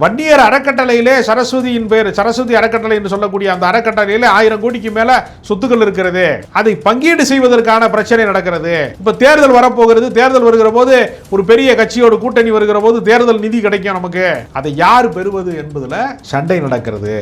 வன்னியர் அறக்கட்டளையிலே சரஸ்வதியின் பேர் சரஸ்வதி அறக்கட்டளை என்று சொல்லக்கூடிய அந்த அறக்கட்டளையிலே ஆயிரம் கோடிக்கு மேல சொத்துக்கள் இருக்கிறது. அதை பங்கீடு செய்வதற்கான பிரச்சனை நடக்கிறது. இப்ப தேர்தல் வரப்போகிறது. தேர்தல் வருகிற போது ஒரு பெரிய கட்சியோட கூட்டணி வருகிற போது தேர்தல் நிதி கிடைக்கும் நமக்கு. அதை யார் பெறுவது என்பதுல சண்டை நடக்கிறது.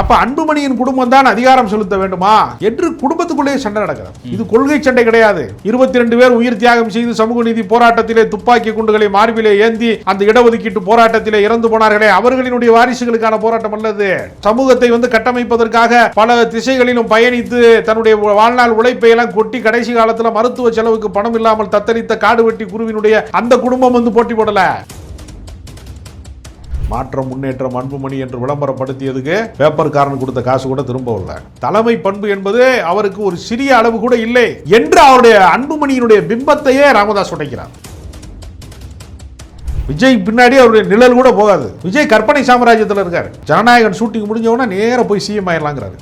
அப்ப அன்புமணியின் குடும்பம் தான் அதிகாரம் செலுத்த வேண்டுமா? என்று குடும்பத்துக்குள்ளே சண்டை நடக்கிறது. இது கொள்கை சண்டை கிடையாது. இருபத்தி ரெண்டு பேர் உயிர் தியாகம் செய்து சமூக நீதி போராட்டத்திலே துப்பாக்கி குண்டுகளை மார்பிலே ஏந்தி அந்த இடஒதுக்கீட்டு போராட்டத்திலே இறந்து போனார்களே அவர்களினுடைய வாரிசுகளுக்கான போராட்டம் அல்லது? சமூகத்தை வந்து கட்டமைப்பதற்காக பல திசைகளிலும் பயணித்து தன்னுடைய வாழ்நாள் உழைப்பை எல்லாம் கொட்டி கடைசி காலத்துல மருத்துவ செலவுக்கு பணம் இல்லாமல் தத்தளித்த காடு வெட்டி குருவினுடைய அந்த குடும்பம் வந்து போட்டி போடல. மாற்றம் முன்னேற்றம் அன்புமணி என்று விளம்பரப்படுத்தியதுக்கு பேப்பர்காரன் கொடுத்த காசு கூட திரும்ப தலைமை பண்பு என்பது அவருக்கு ஒரு சிறிய அளவு கூட இல்லை என்று அவருடைய அன்புமணியினுடைய பிம்பத்தையே ராமதாஸ் உடைக்கிறார். விஜய் பின்னாடி அவருடைய நிழல் கூட போகாது. விஜய் கற்பனை சாம்ராஜ்யத்தில் இருக்காரு. ஜனநாயகன் ஷூட்டிங் முடிஞ்சவொடனே நேராக போய் சிஎம் ஆயிடலாங்கிறாரு.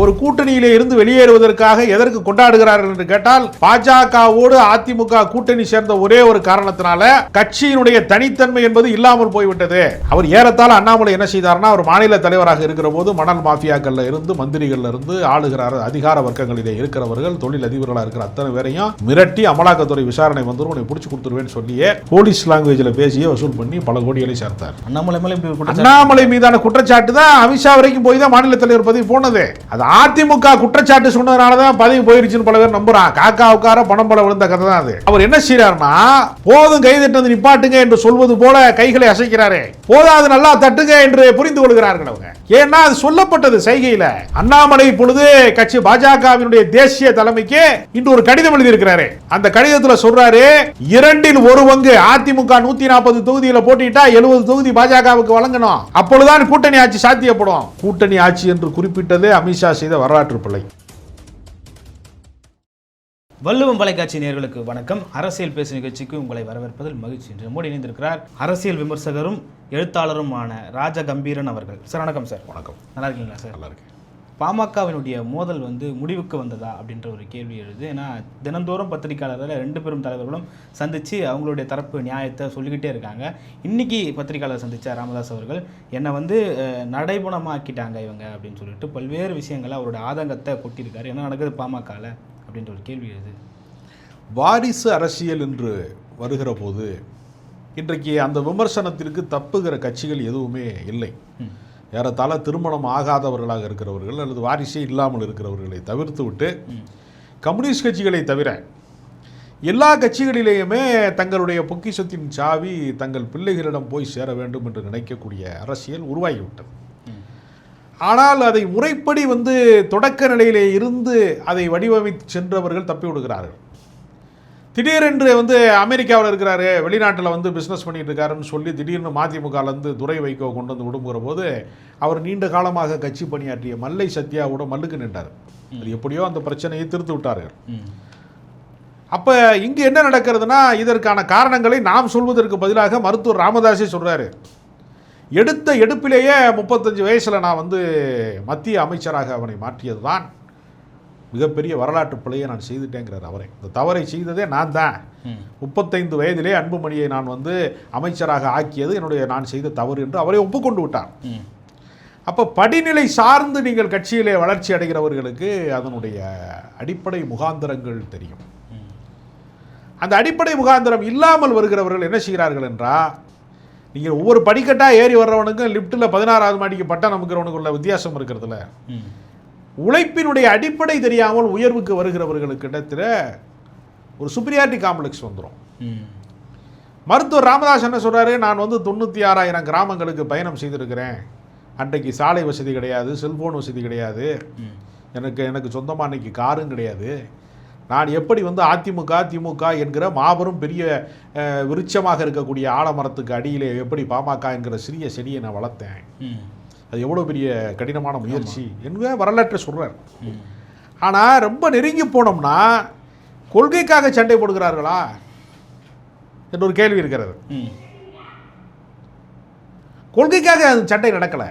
ஒரு கூட்டணியிலே இருந்து வெளியேறுவதற்காக எதற்கு கொண்டாடுகிறார்கள் என்று கேட்டால் பாஜகவோடு அதிமுக கூட்டணி சேர்ந்த ஒரே ஒரு காரணத்தினால கட்சியினுடைய தனித்தன்மை என்பது இல்லாமல் போய்விட்டது. அவர் ஏறத்தாழ அண்ணாமலை என்ன செய்தார்னா அவர் மாநில தலைவராக இருக்கிற போது மணல் மாஃபியாக்கள்ல இருந்து மந்திரிகள்ல இருந்து ஆளுகிறார் அதிகார வர்க்கங்களிலே இருக்கிறவர்கள் தொழில் அதிபர்களா இருக்கிற அத்தனை பேரையும் மிரட்டி அமலாக்கத்துறை விசாரணை வந்துரும் உன்னை பிடிச்சி கொடுத்துருவேன்னு சொல்லியே போலீஸ் லாங்குவேஜ்ல பேசியே வசூல் பண்ணி பல கோடிகளை சேர்த்தார். அண்ணாமலை அண்ணாமலை மீதான குற்றச்சாட்டு தான் அமித்ஷா வரைக்கும் போய் தான் மாநில தலைவர் பதவி போனது. அது அதிமுக குற்றச்சாட்டு சொன்னதுனால தான் பதவி போயிருச்சுன்னு பல பேர் நம்புறான் காக்கா உட்கார பணம் பல விழுந்த கதை தான் அது. அவர் என்ன செய்யறாருன்னா போதும் கை தட்டுவது நிப்பாட்டுங்க என்று சொல்வது போல கைகளை அசைக்கிறாரே. போதாது நல்லா தட்டுங்க என்று புரிந்து கொள்கிறார்கள் அவங்க. ஏன்னா அது சொல்லப்பட்டது செய்கையில. அண்ணாமலை பொழுது கட்சி பாஜகவினுடைய தேசிய தலைமைக்கு இன்று ஒரு கடிதம் எழுதியிருக்கிறாரு. அந்த கடிதத்துல சொல்றாரு இரண்டில் ஒரு பங்கு அதிமுக நூத்தி நாற்பது தொகுதியில போட்டிட்டா எழுபது தொகுதி பாஜகவுக்கு வழங்கணும். அப்பொழுதுதான் கூட்டணி ஆட்சி சாத்தியப்படும். கூட்டணி ஆட்சி என்று குறிப்பிட்டது அமித்ஷா செய்த வரலாற்று பிள்ளை வள்ளுவம் தொலைக்காட்சி நேயர்களுக்கு வணக்கம். அரசியல் பேசும் நிகழ்ச்சிக்கு உங்களை வரவேற்பதில் மகிழ்ச்சி என்று மோடி இணைந்திருக்கிறார். அரசியல் விமர்சகரும் எழுத்தாளருமான ராஜ கம்பீரன் அவர்கள். சார் வணக்கம் சார். வணக்கம். நல்லா இருக்கீங்களா சார்? நல்லா இருக்கு பாமகவினுடைய மோதல் வந்து முடிவுக்கு வந்ததா அப்படின்ற ஒரு கேள்வி எழுது. ஏன்னா தினந்தோறும் பத்திரிகையாளர்கள் ரெண்டு பெரும் தலைவர்களும் சந்திச்சு அவங்களுடைய தரப்பு நியாயத்தை சொல்லிக்கிட்டே இருக்காங்க. இன்னைக்கு பத்திரிகையாளர் சந்திச்ச ராமதாஸ் அவர்கள் என்னை வந்து நடைபுணமாக்கிட்டாங்க இவங்க அப்படின்னு சொல்லிட்டு பல்வேறு விஷயங்களை அவரோட ஆதங்கத்தை கொட்டியிருக்காரு. என்ன நடக்குது பாமகல? அப்படின்ற ஒரு கேள்வி எழுது. வாரிசு அரசியல் என்று வருகிற போது இன்றைக்கு அந்த விமர்சனத்திற்கு தப்புகிற கட்சிகள் எதுவுமே இல்லை. ஏறத்தாழ திருமணம் ஆகாதவர்களாக இருக்கிறவர்கள் அல்லது வாரிசே இல்லாமல் இருக்கிறவர்களை தவிர்த்து விட்டு கம்யூனிஸ்ட் கட்சிகளை தவிர எல்லா கட்சிகளிலேயுமே தங்களுடைய பொக்கிஷத்தின் சாவி தங்கள் பிள்ளைகளிடம் போய் சேர வேண்டும் என்று நினைக்கக்கூடிய அரசியல் உருவாகிவிட்டது. ஆனால் அதை முறைப்படி வந்து தொடக்க நிலையிலே இருந்து அதை வடிவமைத்து சென்றவர்கள் தப்பி விடுகிறார்கள் திடீரென்று வந்து அமெரிக்காவில் இருக்கிறாரு வெளிநாட்டில் வந்து பிஸ்னஸ் பண்ணிட்டு இருக்காருன்னு சொல்லி திடீர்னு மதிமுகலேருந்து துரை வைகோ கொண்டு வந்து விடுங்கிற போது அவர் நீண்ட காலமாக கட்சி பணியாற்றிய மல்லை சத்யாவோட மல்லுக்கு நின்றார். அது எப்படியோ அந்த பிரச்சனையை தீர்த்து விட்டார்கள் அப்போ இங்கே என்ன நடக்கிறதுனா இதற்கான காரணங்களை நாம் சொல்வதற்கு பதிலாக மருத்துவர் ராமதாஸே சொல்றாரு. எடுத்த எடுப்பிலேயே முப்பத்தஞ்சு வயசில் நான் வந்து மத்திய அமைச்சராக அவனை மாற்றியது தான் மிகப்பெரிய வரலாற்று பிழையை நான் செய்துட்டேங்கிறார் அவரை. இந்த தவறை செய்ததே நான் தான். முப்பத்தைந்து வயதிலே அன்புமணியை நான் வந்து அமைச்சராக ஆக்கியது என்னுடைய நான் செய்த தவறு என்று அவரை ஒப்புக்கொண்டு விட்டார். அப்போ படிநிலை சார்ந்து நீங்கள் கட்சியிலே வளர்ச்சி அடைகிறவர்களுக்கு அதனுடைய அடிப்படை முகாந்திரங்கள் தெரியும். அந்த அடிப்படை முகாந்திரம் இல்லாமல் வருகிறவர்கள் என்ன செய்கிறார்கள் என்றால் நீங்கள் ஒவ்வொரு படிக்கட்டாக ஏறி வர்றவனுக்கும் லிஃப்ட்டில் பதினாறாவது மாடிக்கு பட்டம் நமக்கிறவனுக்கு உள்ள வித்தியாசம் இருக்கிறதுல. உழைப்பினுடைய அடிப்படை தெரியாமல் உயர்வுக்கு வருகிறவர்களுக்கு இடத்துல ஒரு சுப்ரியாரிட்டி காம்ப்ளெக்ஸ் வந்துடும் மருத்துவர் ராமதாஸ் என்ன சொல்றாரு? நான் வந்து தொண்ணூற்றி ஆறாயிரம் கிராமங்களுக்கு பயணம் செய்திருக்கிறேன். அன்றைக்கு சாலை வசதி கிடையாது செல்போன் வசதி கிடையாது. எனக்கு எனக்கு சொந்தமாக அன்னைக்கு காரும் கிடையாது. நான் எப்படி வந்து அதிமுக திமுக என்கிற மாபெரும் பெரிய விருட்சமாக இருக்கக்கூடிய ஆலமரத்துக்கு அடியிலே எப்படி பாமக என்கிற சிறிய செடியை நான் வளர்த்தேன். அது எவ்வளோ பெரிய கடினமான முயற்சி என்கிற வரலாற்றை சொல்கிறார் ஆனால் ரொம்ப நெருங்கி போனோம்னா கொள்கைக்காக சண்டை போடுகிறார்களா? என்று ஒரு கேள்வி இருக்கிறது. கொள்கைக்காக அந்த சண்டை நடக்கலை.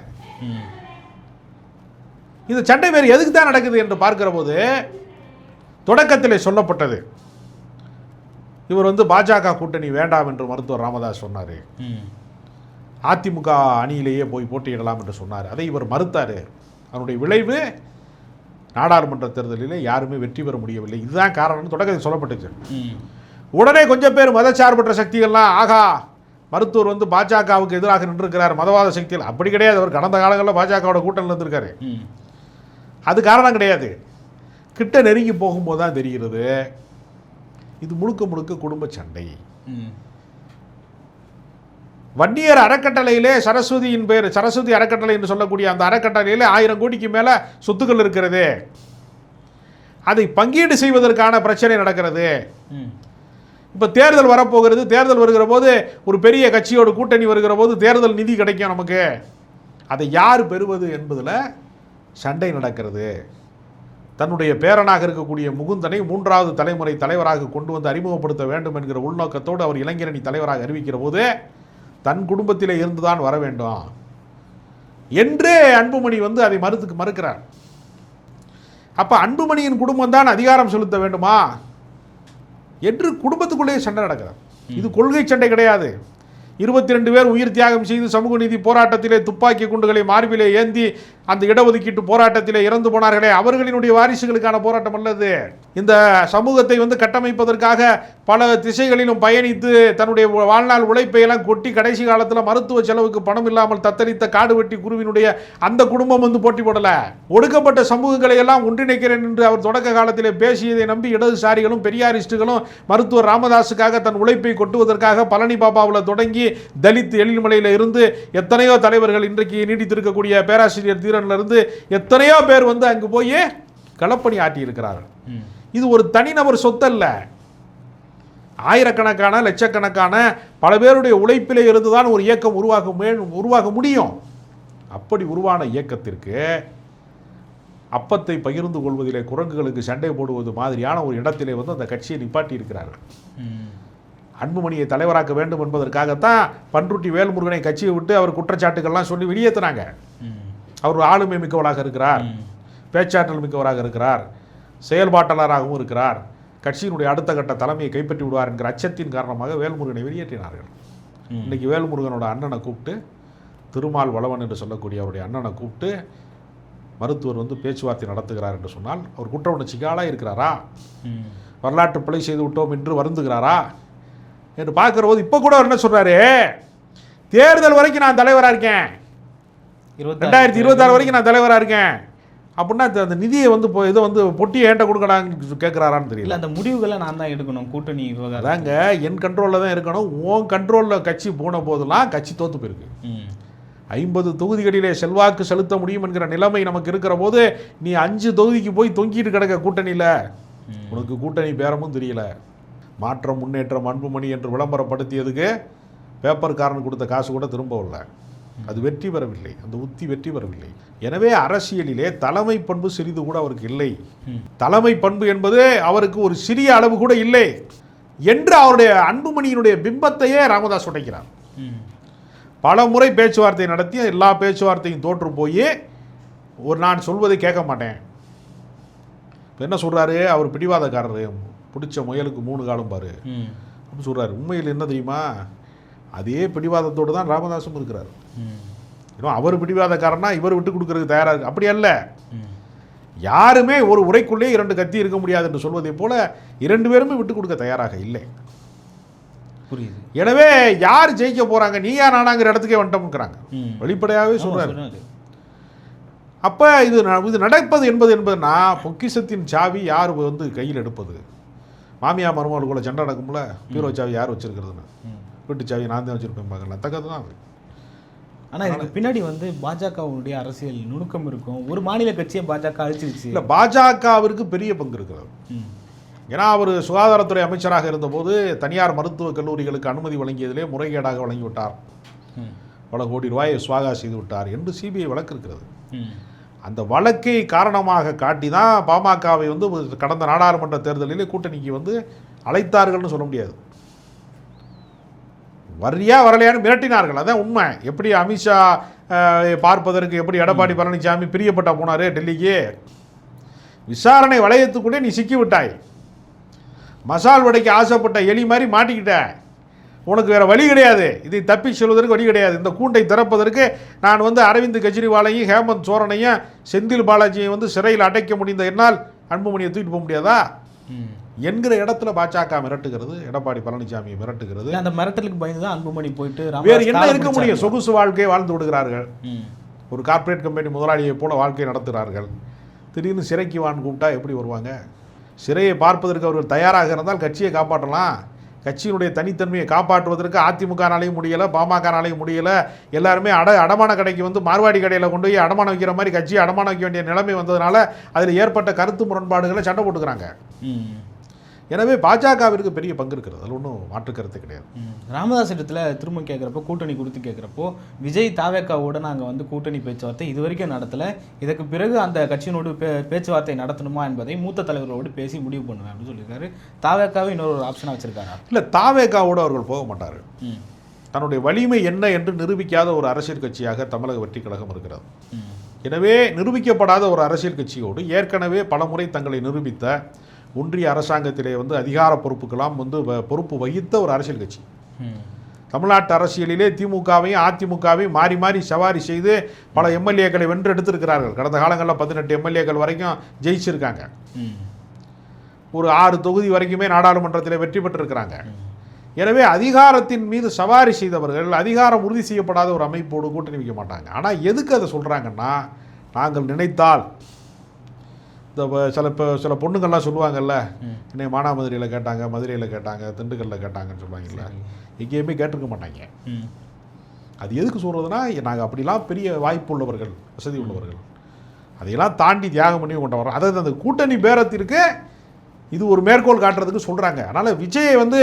இந்த சண்டை வேறு எதுக்கு தான் நடக்குது என்று பார்க்கிற போது தொடக்கத்தில் சொல்லப்பட்டது. இவர் வந்து பாஜக கூட்டணி வேண்டாம் என்று மருத்துவர் ராமதாஸ் சொன்னார். அதிமுக அணியிலேயே போய் போட்டியிடலாம் என்று சொன்னார். அதை இவர் மறுத்தார். அதனுடைய விளைவு நாடாளுமன்ற தேர்தலிலே யாருமே வெற்றி பெற முடியவில்லை. இதுதான் காரணம்னு தொடக்கத்தில் சொல்லப்பட்டுச்சு உடனே கொஞ்சம் பேர் மதச்சார்பற்ற சக்திகள்லாம் ஆகா மருத்துவர் வந்து பாஜகவுக்கு எதிராக நின்றிருக்கிறார் மதவாத சக்திகள். அப்படி கிடையாது. அவர் கடந்த காலங்களில் பாஜகவோட கூட்டணியில் இருந்திருக்காரு. அது காரணம் கிடையாது. கிட்ட நெருங்கி போகும்போது தான் தெரிகிறது. இது முழுக்க முழுக்க குடும்ப சண்டை. வன்னியர் அறக்கட்டளையிலே சரஸ்வதியின் பேர் சரஸ்வதி அறக்கட்டளை என்று சொல்லக்கூடிய அந்த அறக்கட்டளையிலே ஆயிரம் கோடிக்கு மேலே சொத்துக்கள் இருக்கிறது. அதை பங்கீடு செய்வதற்கான பிரச்சனை நடக்கிறது. இப்போ தேர்தல் வரப்போகிறது. தேர்தல் வருகிற போது ஒரு பெரிய கட்சியோட கூட்டணி வருகிற போது தேர்தல் நிதி கிடைக்கும் நமக்கு. அதை யார் பெறுவது என்பதில் சண்டை நடக்கிறது. தன்னுடைய பேரனாக இருக்கக்கூடிய முகுந்தனை மூன்றாவது தலைமுறை தலைவராக கொண்டு வந்து அறிமுகப்படுத்த வேண்டும் என்கிற உள்நோக்கத்தோடு அவர் இளைஞரணி தலைவராக அறிவிக்கிற போது தன் குடும்பத்திலே இருந்துதான் வர வேண்டும். என்று அன்புமணி வந்து அதை மறுத்துக்கு மறுக்கிறார். அப்போ அன்புமணியின் குடும்பம் தான் அதிகாரம் செலுத்த வேண்டுமா? என்று குடும்பத்துக்குள்ளேயே சண்டை நடக்கிறது. இது கொள்கை சண்டை கிடையாது. இருபத்தி ரெண்டு பேர் உயிர் தியாகம் செய்து சமூக நீதி போராட்டத்திலே துப்பாக்கி குண்டுகளை மார்பிலே ஏந்தி அந்த இடஒதுக்கீட்டு போராட்டத்திலே இறந்து போனார்களே அவர்களினுடைய வாரிசுகளுக்கான போராட்டம் அல்லது? இந்த சமூகத்தை வந்து கட்டமைப்பதற்காக பல திசைகளிலும் பயணித்து தன்னுடைய வாழ்நாள் உழைப்பை எல்லாம் கொட்டி கடைசி காலத்தில் மருத்துவ செலவுக்கு பணம் இல்லாமல் தத்தளித்த காடு வெட்டி குருவினுடைய அந்த குடும்பம் வந்து போட்டி போடலை. ஒடுக்கப்பட்ட சமூகங்களை எல்லாம் ஒன்றிணைக்கிறேன் என்று அவர் தொடக்க காலத்திலே பேசியதை நம்பி இடதுசாரிகளும் பெரியாரிஸ்டுகளும் மருத்துவர் ராமதாஸுக்காக தன் உழைப்பை கொட்டுவதற்காக பழனி பாபாவில் தொடங்கி தலித் எழில்மலையில் இருந்து எத்தனையோ தலைவர்கள் இன்றைக்கு நீடித்திருக்கக்கூடிய பேராசிரியர் தீரன்ல இருந்து எத்தனையோ பேர் வந்து அங்கு போய் களப்பணி ஆட்டியிருக்கிறார்கள் இது ஒரு தனிநபர் சொத்தல்ல. ஆயிரக்கணக்கான லட்சக்கணக்கான பல பேருடைய உழைப்பிலே இருந்துதான் ஒரு இயக்கம் உருவாக உருவாக முடியும். அப்படி உருவான இயக்கத்திற்கு அப்பத்தை பகிர்ந்து கொள்வதிலே குரங்குகளுக்கு சண்டை போடுவது மாதிரியான ஒரு இடத்திலே வந்து அந்த கட்சியை நிப்பாட்டி இருக்கிறார்கள் அன்புமணியை தலைவராக்க வேண்டும் என்பதற்காகத்தான் பன்ருட்டி வேல்முருகனை கட்சியை விட்டு அவர் குற்றச்சாட்டுகள்லாம் சொல்லி வெளியேற்றினாங்க அவர் ஆளுமை மிக்கவராக இருக்கிறார். பேச்சாற்றல் மிக்கவராக இருக்கிறார். செயல்பாட்டாளராகவும் இருக்கிறார். கட்சியினுடைய அடுத்த கட்ட தலைமையை கைப்பற்றி விடுவார் என்கிற அச்சத்தின் காரணமாக வேல்முருகனை வெளியேற்றினார்கள். ம். இன்னைக்கு வேல்முருகனோட அண்ணனை கூப்பிட்டு திருமால் வளவன் என்று சொல்லக்கூடிய அவருடைய அண்ணனை கூப்பிட்டு மருத்துவர் வந்து பேச்சுவார்த்தை நடத்துகிறார் என்று சொன்னால் அவர் குற்ற உணர்ச்சிக்கு ஆளாக இருக்கிறாரா வரலாற்று பிழை செய்து விட்டோம் என்று வருந்துகிறாரா? என்று பார்க்கிற போது இப்போ கூட அவர் என்ன சொல்றாரு? தேர்தல் வரைக்கும் நான் தலைவராக இருக்கேன். ரெண்டாயிரத்தி இருபத்தாறு வரைக்கும் நான் தலைவராக இருக்கேன். அப்படின்னா அந்த- நிதியை வந்து இப்போ இதை வந்து பொட்டியை ஏன்ட்ட கொடுக்கலான்னு கேட்குறாரான்னு தெரியல. அந்த முடிவுகளை நான் தான் எடுக்கணும் கூட்டணி அதாங்க என் கண்ட்ரோலில் தான் இருக்கணும். உன் கண்ட்ரோலில் கட்சி போன போதெல்லாம் கட்சி தோத்து போயிருக்கு. ஐம்பது தொகுதிகளிலே செல்வாக்கு செலுத்த முடியும் என்கிற நிலைமை நமக்கு இருக்கிற போது நீ அஞ்சு தொகுதிக்கு போய் தொங்கிட்டு கிடக்க கூட்டணியில். உனக்கு கூட்டணி பேரமும் தெரியல. மாற்றம் முன்னேற்றம் அன்புமணி என்று விளம்பரப்படுத்தியதுக்கு பேப்பர்காரன் கொடுத்த காசு கூட திரும்பவில்லை அது வெற்றி பெறவில்லை. அந்த உத்தி வெற்றி பெறவில்லை. எனவே அரசியலிலே தலைமை பண்பு சிறிது கூட அவருக்கு இல்லை. தலைமை பண்பு என்பது அவருக்கு ஒரு சிறிய அளவு கூட இல்லை என்று அவருடைய அன்புமணியினுடைய பிம்பத்தையே ராமதாஸ் உடைக்கிறார். பல முறை பேச்சுவார்த்தை நடத்தி எல்லா பேச்சுவார்த்தையும் தோற்று போய் ஒரு நான் சொல்வதை கேட்க மாட்டேன். இப்போ என்ன சொல்கிறாரு அவர் பிடிவாதக்காரரு. பிடிச்ச முயலுக்கு மூணு காலம் பாரு. அப்படின்னு சொல்கிறாரு உண்மையில் என்ன தெரியுமா? அதே பிடிவாதத்தோடு தான் ராமதாசும் இருக்கிறார். இன்னும் அவர் பிடிவாதக்காரனா இவர் விட்டு கொடுக்கறதுக்கு தயாராக இருக்கு அப்படி அல்ல. யாருமே ஒரு உரைக்குள்ளே இரண்டு கத்தி இருக்க முடியாது என்று சொல்வதைப் போல இரண்டு பேருமே விட்டு கொடுக்க தயாராக இல்லை. புரியுது. எனவே யார் ஜெயிக்க போறாங்க? நீயா நானாங்கிற இடத்துக்கே வந்துட்டோம்ங்கிறாங்க. வெளிப்படையாகவே சொன்னாரு. அப்போ இது ந- இது நடப்பது என்பது என்பதுனா பொக்கிஷத்தின் சாவி யார் வந்து கையில் எடுப்பது? மாமியா மருமகளுக்குள்ள சண்டை நடக்கும்ல பீரோ சாவி யார் வச்சிருக்கிறதுன்னு. வீட்டு சாவி நான் தான் வச்சிருப்பேன் பார்க்கலாம் தக்கது தான் அது. ஆனா இதுக்கு பின்னாடி வந்து பாஜகவுடைய அரசியல் நுணுக்கம் இருக்கும். ஒரு மாநில கட்சியை பாஜக அழிச்சிருச்சு. இல்லை பாஜகவிற்கு பெரிய பங்கு இருக்கிறது. ஏன்னா அவர் சுகாதாரத்துறை அமைச்சராக இருந்தபோது தனியார் மருத்துவக் கல்லூரிகளுக்கு அனுமதி வழங்கியதிலே முறைகேடாக வழங்கிவிட்டார். பல கோடி ரூபாயை சுவாகா செய்து விட்டார் என்று சிபிஐ வழக்கு இருக்கிறது. அந்த வழக்கை காரணமாக காட்டி தான் பாமகவை வந்து கடந்த நாடாளுமன்ற தேர்தலிலே கூட்டணிக்கு வந்து அழைத்தார்கள்னு சொல்ல முடியாது. வரியா வரலையான்னு மிரட்டினார்கள். அதான் உண்மை. எப்படி அமித்ஷா பார்ப்பதற்கு எப்படி எடப்பாடி பழனிசாமி பிரியப்பட்டா போனாரு டெல்லிக்கு? விசாரணை வளையத்துக்குள்ளே நீ சிக்கி விட்டாய். மசால் வடைக்கு ஆசைப்பட்ட எலி மாதிரி மாட்டிக்கிட்ட. உனக்கு வேற வழி கிடையாது. இதை தப்பி செல்வதற்கு வழி கிடையாது. இந்த கூண்டை திறப்பதற்கு நான் வந்து அரவிந்த் கெஜ்ரிவாலையும் ஹேமந்த் சோரனையும் செந்தில் பாலாஜியை வந்து சிறையில் அடைக்க முடிந்த என்னால் அன்புமணியை தூக்கிட்டு போக முடியாதா. என்கிற இடத்துல பாஜக மிரட்டுகிறது எடப்பாடி பழனிசாமியை மிரட்டுகிறது. அந்த மிரட்டலுக்கு பயந்து தான் அன்புமணி போயிட்டு வேறு என்ன இருக்க முடியும். சொகுசு வாழ்க்கையை வாழ்ந்து விடுகிறார்கள். ஒரு கார்ப்பரேட் கம்பெனி முதலாளியை போல வாழ்க்கை நடத்துகிறார்கள். திடீர்னு சிறைக்கு வான்னு கூப்பிட்டா எப்படி வருவாங்க? சிறையை பார்ப்பதற்கு அவர்கள் தயாராக இருந்தால் கட்சியை காப்பாற்றலாம். கட்சியினுடைய தனித்தன்மையை காப்பாற்றுவதற்கு அதிமுகனாலையும் முடியலை பாமகனாலையும் முடியலை. எல்லாருமே அட அடமான கடைக்கு வந்து மார்வாடி கடையில் கொண்டு போய் அடமானம் வைக்கிற மாதிரி கட்சியை அடமானம் வைக்க வேண்டிய நிலைமை வந்ததுனால அதில் ஏற்பட்ட கருத்து முரண்பாடுகளை சண்டை போட்டுக்கிறாங்க. எனவே பாஜகவிற்கு பெரிய பங்கு இருக்கிறது. அதில் ஒன்றும் மாற்று கருத்து கிடையாது. ராமதாஸ் இடத்துல திரும்ப கேட்குறப்போ கூட்டணி கொடுத்து கேட்குறப்போ விஜய் தாவேக்காவோட நாங்கள் வந்து கூட்டணி பேச்சுவார்த்தை இது வரைக்கும் நடத்தலை. இதுக்கு பிறகு அந்த கட்சியினோடு பே பேச்சுவார்த்தை நடத்தணுமா என்பதை மூத்த தலைவர்களோடு பேசி முடிவு பண்ணுவேன் அப்படின்னு சொல்லியிருக்காரு. தாவேக்காவை இன்னொரு ஒரு ஆப்ஷனாக வச்சிருக்காரா? இல்லை தாவேக்காவோடு அவர்கள் போக மாட்டார்கள் ம். தன்னுடைய வலிமை என்ன என்று நிரூபிக்காத ஒரு அரசியல் கட்சியாக தமிழக வெற்றி கழகம் இருக்கிறது. எனவே நிரூபிக்கப்படாத ஒரு அரசியல் கட்சியோடு ஏற்கனவே பலமுறை தங்களை நிரூபித்த ஒன்றிய அரசாங்கத்திலே வந்து அதிகார பொறுப்புக்கெல்லாம் வந்து பொறுப்பு வகித்த ஒரு அரசியல் கட்சி. தமிழ்நாட்டு அரசியலிலே திமுகவையும் அதிமுகவையும் மாறி மாறி சவாரி செய்து பல எம்எல்ஏக்களை வென்றெடுத்திருக்கிறார்கள் கடந்த காலங்களில் பதினெட்டு எம்எல்ஏக்கள் வரைக்கும் ஜெயிச்சிருக்காங்க. ஒரு ஆறு தொகுதி வரைக்குமே நாடாளுமன்றத்தில் வெற்றி பெற்றிருக்கிறாங்க. எனவே அதிகாரத்தின் மீது சவாரி செய்தவர்கள் அதிகாரம் உறுதி செய்யப்படாத ஒரு அமைப்போடு கூட்டணி வைக்க மாட்டாங்க. ஆனால் எதுக்கு அதை சொல்கிறாங்கன்னா நாங்கள் நினைத்தால் இந்த சில இப்போ சில பொண்ணுங்கள்லாம் சொல்லுவாங்கல்ல. என்னை மானாமதுரையில் கேட்டாங்க மதுரையில் கேட்டாங்க திண்டுக்கல்லில் கேட்டாங்கன்னு சொல்லுவாங்கல்ல எங்கேயுமே கேட்டிருக்க மாட்டாங்க. அது எதுக்கு சொல்கிறதுனா நாங்கள் அப்படிலாம் பெரிய வாய்ப்பு உள்ளவர்கள் வசதி உள்ளவர்கள். அதையெல்லாம் தாண்டி தியாகம் பண்ணி கொண்டு வரோம் அதாவது அந்த கூட்டணி பேரத்திற்கு இது ஒரு மேற்கோள் காட்டுறதுக்கு சொல்கிறாங்க அதனால் விஜயை வந்து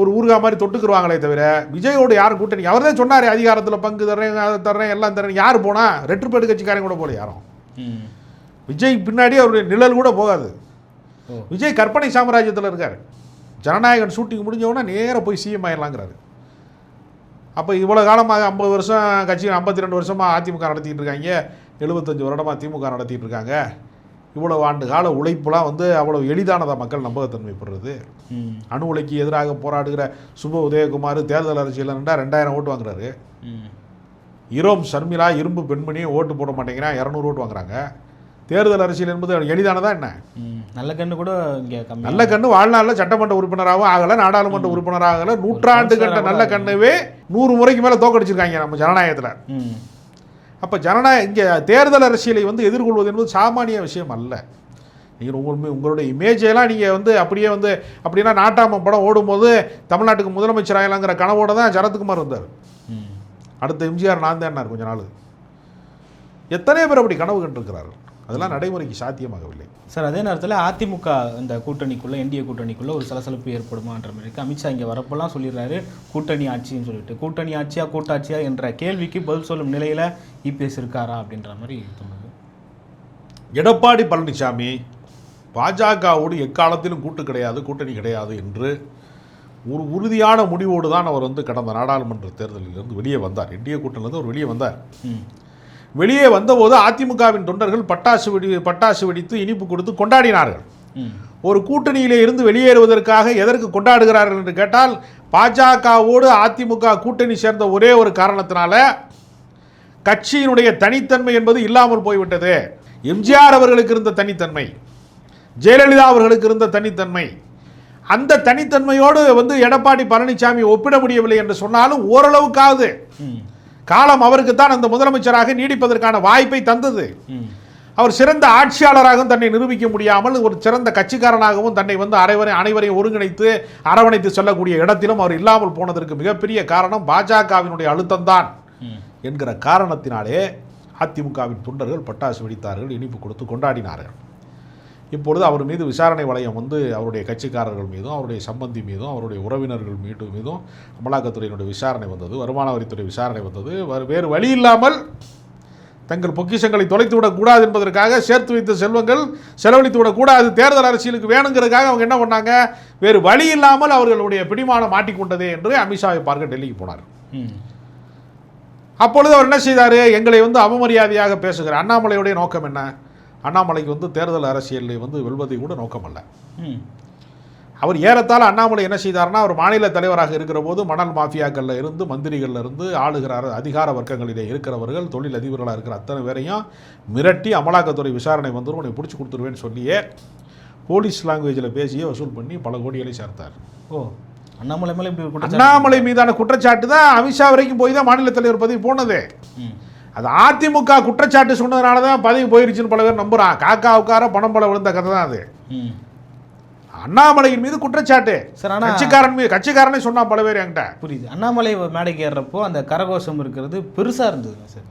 ஒரு ஊர்கா மாதிரி தொட்டுக்குருவாங்களே தவிர விஜயோடு யாரும் கூட்டணி அவர் தான் சொன்னார் அதிகாரத்தில் பங்கு தர்றேன் அதை தர்றேன் எல்லாம் தர்றேன் யார் போனா ரெட்டுப்பேடு கட்சிக்காரங்க கூட போல யாரும். விஜய் பின்னாடி அவருடைய நிழல் கூட போகாது. விஜய் கற்பனை சாம்ராஜ்யத்தில் இருக்கார். ஜனநாயகன் ஷூட்டிங் முடிஞ்ச உடனே நேராக போய் சிஎம் ஆயிடலாங்கிறாரு அப்போ இவ்வளோ காலமாக ஐம்பது வருஷம் கட்சி ஐம்பத்தி ரெண்டு வருஷமாக அதிமுக நடத்திட்டு இருக்காங்க. எழுபத்தஞ்சு வருடமாக திமுக நடத்திட்டு இருக்காங்க. இவ்வளவு ஆண்டு கால உழைப்புலாம் வந்து அவ்வளவு எளிதானதா மக்கள் நம்பகத்தன்மை பெறுறது ம். அணு உலைக்கு எதிராக போராடுகிற சுப உதயகுமார் தேர்தல் அரசியல் நின்றா ரெண்டாயிரம் ஓட்டு வாங்குறாரு. இரோம் சர்மிளா இரும்பு பெண்மணி ஓட்டு போட மாட்டேங்கிறான். இரநூறு ஓட்டு வாங்குறாங்க. தேர்தல் அரசியல் என்பது எளிதானதா என்ன? நல்ல கண்ணு கூட இங்கே நல்ல கண்ணு வாழ்நாளில் சட்டமன்ற உறுப்பினராகவும் ஆகலை நாடாளுமன்ற உறுப்பினராக ஆகலை நூற்றாண்டு கண்ட நல்ல கண்ணுவே நூறு முறைக்கு மேலே தோக்கடிச்சிருக்காங்க நம்ம ஜனநாயகத்தில். அப்போ ஜனநாயக இங்கே தேர்தல் அரசியலை வந்து எதிர்கொள்வது என்பது சாமானிய விஷயம் அல்ல. நீங்கள் உங்கள் உங்களுடைய இமேஜெல்லாம் நீங்கள் வந்து அப்படியே வந்து அப்படின்னா நாட்டாம படம் ஓடும்போது தமிழ்நாட்டுக்கு முதலமைச்சர் ஆகலாங்கிற கனவோட தான் சரத்குமார் வந்தார் அடுத்த எம்ஜிஆர் நான் தான் கொஞ்ச நாள். எத்தனை பேர் அப்படி கனவு கண்டிருக்கிறார்கள். அதெல்லாம் நடைமுறைக்கு சாத்தியமாகவில்லை. சார் அதே நேரத்தில் அதிமுக இந்த கூட்டணிக்குள்ள என்டிஏ கூட்டணிக்குள்ள ஒரு சலசலப்பு ஏற்படுமான்ற மாதிரி இருக்கு. அமித்ஷா இங்கே வரப்போலாம் சொல்லிடுறாரு கூட்டணி ஆட்சின்னு சொல்லிட்டு. கூட்டணி ஆட்சியா கூட்டாட்சியா என்ற கேள்விக்கு பதில் சொல்லும் நிலையில இபிஎஸ் இருக்காரா அப்படின்ற மாதிரி தோணுது. எடப்பாடி பழனிசாமி பாஜகவோடு எக்காலத்திலும் கூட்டு கிடையாது கூட்டணி கிடையாது என்று ஒரு உறுதியான முடிவோடு தான் அவர் வந்து கடந்த நாடாளுமன்ற தேர்தலிலிருந்து வெளியே வந்தார். என்டிஏ கூட்டணியிலிருந்து அவர் வெளியே வந்தார். வெளியே வந்தபோது அதிமுகவின் தொண்டர்கள் பட்டாசு வெடி பட்டாசு வெடித்து இனிப்பு கொடுத்து கொண்டாடினார்கள். ஒரு கூட்டணியிலே இருந்து வெளியேறுவதற்காக எதற்கு கொண்டாடுகிறார்கள் என்று கேட்டால் பாஜகவோடு அதிமுக கூட்டணி சேர்ந்த ஒரே ஒரு காரணத்தினால கட்சியினுடைய தனித்தன்மை என்பது இல்லாமல் போய்விட்டது. எம்ஜிஆர் அவர்களுக்கு இருந்த தனித்தன்மை ஜெயலலிதா அவர்களுக்கு இருந்த தனித்தன்மை. அந்த தனித்தன்மையோடு வந்து எடப்பாடி பழனிசாமி ஒப்பிட முடியவில்லை என்று சொன்னாலும் ஓரளவுக்காவது காலம் அவருக்குத்தான் அந்த முதலமைச்சராக நீடிப்பதற்கான வாய்ப்பை தந்தது. அவர் சிறந்த ஆட்சியாளராகவும் தன்னை நிரூபிக்க முடியாமல் ஒரு சிறந்த கட்சிக்காரனாகவும் தன்னை வந்து அனைவரை அனைவரையும் ஒருங்கிணைத்து அரவணைத்து செல்லக்கூடிய இடத்திலும் அவர் இல்லாமல் போனதற்கு மிகப்பெரிய காரணம் பாஜகவினுடைய அழுத்தம்தான். என்கிற காரணத்தினாலே அதிமுகவின் தொண்டர்கள் பட்டாசு வெடித்தார்கள் இனிப்பு கொடுத்து கொண்டாடினார்கள். இப்பொழுது அவர் மீது விசாரணை வளையம் வந்து அவருடைய கட்சிக்காரர்கள் மீதும் அவருடைய சம்பந்தி மீதும் அவருடைய உறவினர்கள் மீது மீதும் அமலாக்கத்துறையினுடைய விசாரணை வந்தது வருமான வரித்துறை விசாரணை வந்தது. வேறு- வழி இல்லாமல் தங்கள் பொக்கிஷங்களை தொலைத்து விடக்கூடாது என்பதற்காக சேர்த்து வைத்த செல்வங்கள் செலவழித்து விடக்கூடாது தேர்தல் அரசியலுக்கு வேணுங்கிறதுக்காக அவங்க என்ன பண்ணாங்க? வேறு வழி இல்லாமல் அவர்களுடைய பிடிமானம் மாட்டிக்கொண்டதே என்று அமித்ஷாவை பார்க்க டெல்லிக்கு போனார். அப்பொழுது அவர் என்ன செய்தார்? எங்களை வந்து அவமரியாதையாக பேசுகிறார். அண்ணாமலையுடைய நோக்கம் என்ன? அண்ணாமலைக்கு வந்து தேர்தல் அரசியலில் வந்து வெல்வதை கூட நோக்கம் அல்ல ம். அவர் ஏறத்தாழ அண்ணாமலை என்ன செய்தார்னா அவர் மாநில தலைவராக இருக்கிற போது மணல் மாஃபியாக்கள்ல இருந்து மந்திரிகள்ல இருந்து ஆளுகிற அதிகார வர்க்கங்களிலே இருக்கிறவர்கள் தொழில் அதிபர்களாக இருக்கிற அத்தனை பேரையும் மிரட்டி அமலாக்கத்துறை விசாரணை வந்துடும் உன்னை பிடிச்சி கொடுத்துருவேன்னு சொல்லியே போலீஸ் லாங்குவேஜில் பேசியே வசூல் பண்ணி பல கோடிகளை சேர்த்தார். ஓ அண்ணாமலை மேலே இப்படி அண்ணாமலை மீதான குற்றச்சாட்டு தான் அமித்ஷா வரைக்கும் போய் தான் மாநில தலைவர் பதவி போனது. அது அதிமுக குற்றச்சாட்டு சொன்னதுனால தான் பதவி போயிருச்சுன்னு பல பேர் நம்புறான் காக்கா உட்கார பணம் பல விழுந்த கதை தான் அது. அண்ணாமலையின் மீது குற்றச்சாட்டு. சார் ஆனால் கட்சிக்காரன் மீது கட்சிக்காரனே சொன்னான் பல பேர் என்கிட்ட. புரியுது. அண்ணாமலை மேடைக்கு ஏறுறப்போ அந்த கரகோஷம் இருக்கிறது பெருசா இருந்ததுங்க சார்.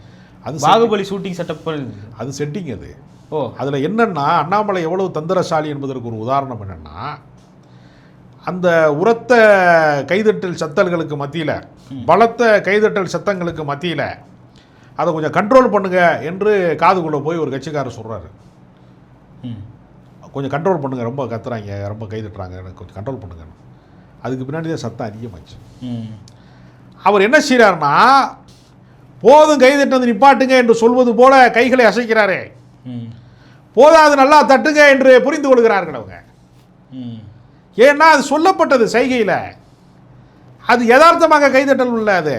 அது பாகுபலி ஷூட்டிங் செட்டப் இருந்தது. அது செட்டிங் அது. ஓ. அதில் என்னன்னா அண்ணாமலை எவ்வளவு தந்திரசாலி என்பதற்கு ஒரு உதாரணம் என்னன்னா அந்த உரத்த கைதட்டல் சத்தல்களுக்கு மத்தியில் பலத்த கைதட்டல் சத்தங்களுக்கு மத்தியில் அதை கொஞ்சம் கண்ட்ரோல் பண்ணுங்க என்று காதுக்குள்ளே போய் ஒரு கட்சிக்காரர் சொல்கிறாரு ம். கொஞ்சம் கண்ட்ரோல் பண்ணுங்க ரொம்ப கத்துறாங்க ரொம்ப கைதட்டுறாங்க எனக்கு கொஞ்சம் கண்ட்ரோல் பண்ணுங்க. அதுக்கு பின்னாடி தான் சத்தம் அதிகமாச்சு ம். அவர் என்ன செய்கிறாருன்னா போதும் கைதட்டது நிப்பாட்டுங்க என்று சொல்வது போல கைகளை அசைக்கிறாரே. ம். போதாது நல்லா தட்டுங்க என்று புரிந்து கொள்கிறார்கள் அவங்க. ம். ஏன்னா அது சொல்லப்பட்டது செய்கையில். அது யதார்த்தமாக கைதட்டல் உள்ள அது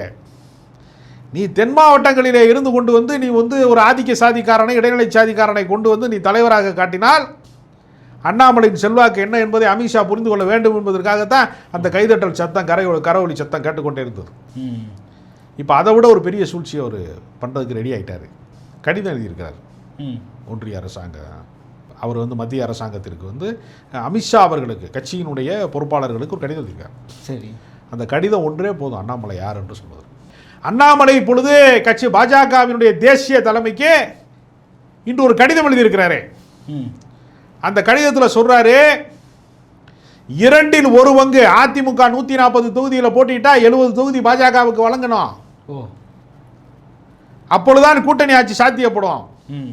நீ தென் மாவட்டங்களிலே இருந்து கொண்டு வந்து நீ வந்து ஒரு ஆதிக்க சாதிக்காரனை இடைநிலை சாதிக்காரனை கொண்டு வந்து நீ தலைவராக காட்டினால் அண்ணாமலையின் செல்வாக்கு என்ன என்பதை அமித்ஷா புரிந்து கொள்ள வேண்டும் என்பதற்காகத்தான் அந்த கைதட்டல் சத்தம் கரை கரவொலி சத்தம் கேட்டுக்கொண்டே இருந்தது. இப்போ அதை விட ஒரு பெரிய சூழ்ச்சியை அவர் பண்ணுறதுக்கு ரெடி ஆயிட்டாரு. கடிதம் எழுதியிருக்கிறார். ஒன்றிய அரசாங்கம் அவர் வந்து மத்திய அரசாங்கத்திற்கு வந்து அமித்ஷா அவர்களுக்கு கட்சியினுடைய பொறுப்பாளர்களுக்கு ஒரு கடிதம் எழுதியிருக்கார். சரி. அந்த கடிதம் ஒன்றே போதும் அண்ணாமலை யார் என்று சொல்வது அண்ணாமலை இப்பொழுது கட்சி பாஜகவினுடைய தேசிய தலைமைக்கு இன்று ஒரு கடிதம் எழுதியிருக்கிறாரே. அந்த கடிதத்தில் சொல்றாரு இரண்டில் ஒரு பங்கு அதிமுக நூற்றி நாற்பது தொகுதியில் போட்டிட்டா எழுபது தொகுதி பாஜகவுக்கு வழங்கணும். அப்பொழுதுதான் கூட்டணி ஆட்சி சாத்தியப்படும். ம்.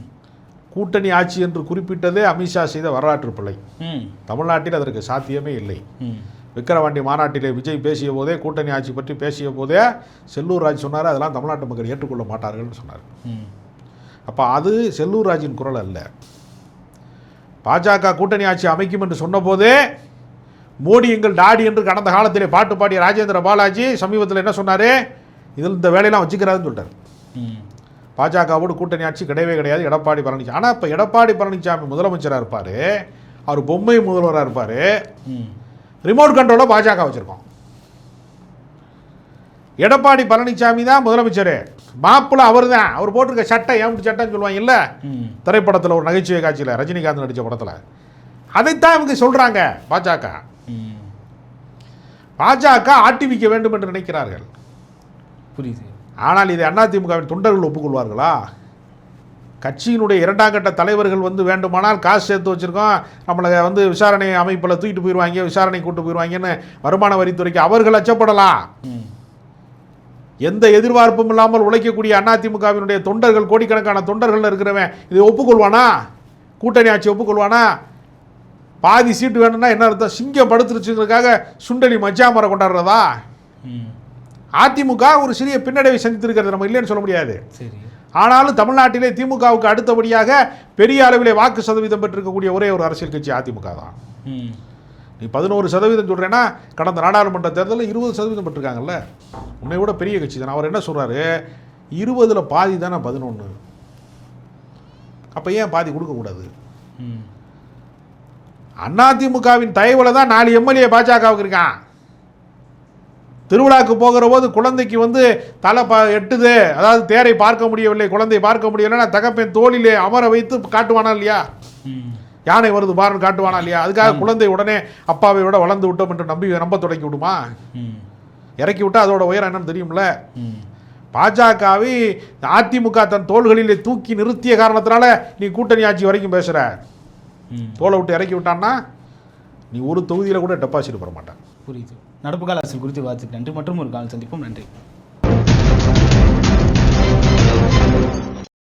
கூட்டணி ஆட்சி என்று குறிப்பிட்டதே அமித்ஷா செய்த வரலாற்று பிள்ளை ம். தமிழ்நாட்டில் அதற்கு சாத்தியமே இல்லை. விக்கிரவாண்டி மாநாட்டிலே விஜய் பேசிய போதே கூட்டணி ஆட்சி பற்றி பேசிய போதே செல்லூர் ராஜ் சொன்னார் அதெல்லாம் தமிழ்நாட்டு மக்கள் ஏற்றுக்கொள்ள மாட்டார்கள்னு சொன்னார். அப்போ அது செல்லூர் ராஜின் குரல் அல்ல. பாஜக கூட்டணி ஆட்சி அமைக்கும் என்று சொன்னபோதே மோடி எங்கள் டாடி என்று கடந்த காலத்திலே பாட்டு பாடிய ராஜேந்திர பாலாஜி சமீபத்தில் என்ன சொன்னார்? இதில் இந்த வேலையெல்லாம் வச்சுக்கிறாருன்னு சொல்லிட்டார். பாஜகவோடு கூட்டணி ஆட்சி கிடையவே கிடையாது எடப்பாடி பழனிசாமி. ஆனால் இப்போ எடப்பாடி பழனிசாமி முதலமைச்சராக இருப்பார் அவர் பொம்மை முதல்வராக இருப்பார். ரிமோட் கண்ட்ரோலை பாஜக வச்சுருக்கோம். எடப்பாடி பழனிசாமி தான் முதலமைச்சர். மாப்பிள்ள அவர் தான் அவர் போட்டிருக்க சட்டை ஏன் சட்டைன்னு சொல்லுவாங்க இல்லை? திரைப்படத்தில் ஒரு நகைச்சுவை காட்சியில் ரஜினிகாந்த் நடித்த படத்தில். அதைத்தான் இவங்க சொல்கிறாங்க பாஜக. பாஜக ஆட்டிவிக்க வேண்டும் என்று நினைக்கிறார்கள். புரியுது. ஆனால் இதை அதிமுகவின் தொண்டர்கள் ஒப்புக்கொள்வார்களா? கட்சியினுடைய இரண்டாம் கட்ட தலைவர்கள் வந்து வேண்டுமானால் காசு சேர்த்து வச்சுருக்கோம். நம்மளை வந்து விசாரணை அமைப்பில் தூக்கிட்டு போயிடுவாங்க விசாரணை கூட்டு போயிடுவாங்கன்னு வருமான வரித்துறைக்கு அவர்கள் அச்சப்படலாம். எந்த எதிர்பார்ப்பும் இல்லாமல் உழைக்கக்கூடிய அதிமுகவினுடைய தொண்டர்கள் கோடிக்கணக்கான தொண்டர்கள் இருக்கிறவன் இதை ஒப்புக்கொள்வானா? கூட்டணி ஆட்சி ஒப்புக்கொள்வானா? பாதி சீட்டு வேணும்னா என்ன அர்த்தம்? சிங்கம் படுத்துருச்சுங்கிறதுக்காக சுண்டலி மச்சாமரை கொண்டாடுறதா? அதிமுக ஒரு சிறிய பின்னடைவை சந்தித்திருக்கிறது நம்ம இல்லைன்னு சொல்ல முடியாது. சரி. ஆனாலும் தமிழ்நாட்டிலே திமுகவுக்கு அடுத்தபடியாக பெரிய அளவிலே வாக்கு சதவீதம் பெற்றிருக்கக்கூடிய ஒரே ஒரு அரசியல் கட்சி அதிமுக தான். நீ பதினோரு சதவீதம் சொல்கிறேன்னா கடந்த நாடாளுமன்ற தேர்தலில் இருபது சதவீதம் பெற்றிருக்காங்கல்ல. உன்னை விட பெரிய கட்சி தான். அவர் என்ன சொல்கிறாரு இருபதில் பாதி தானே பதினொன்று அப்போ ஏன் பாதி கொடுக்கக்கூடாது அதிமுகவின் தயவுல தான் நாலு எம்எல்ஏ பாஜகவுக்கு இருக்கான். திருவிழாக்கு போகிற போது குழந்தைக்கு வந்து தலை பா எட்டுது. அதாவது தேரை பார்க்க முடியவில்லை குழந்தை பார்க்க முடியவில்லைன்னா தகப்பன் தோளிலே அமர வைத்து காட்டுவானா இல்லையா? ம். யானை வருது பாருன்னு காட்டுவானா இல்லையா? அதுக்காக குழந்தை உடனே அப்பாவை விட வளர்ந்து விட்டோம் என்று நம்பி நம்ப தொடங்கி விடுமா? இறக்கி விட்டா அதோட உயரம் என்னன்னு தெரியும்ல? பாஜகவை அதிமுக தன் தோள்களிலே தூக்கி நிறுத்திய காரணத்தினால நீ கூட்டணி ஆட்சி வரைக்கும் பேசுற. ம். தோலை விட்டு இறக்கி விட்டான்னா நீ ஒரு தொகுதியில் கூட டெபாசிட் பெற மாட்டேன் புரியுது. நடப்பு கால அரசியல் குறித்து வாசித்து நன்றி. மற்றும் ஒரு கால் சந்திப்போம். நன்றி.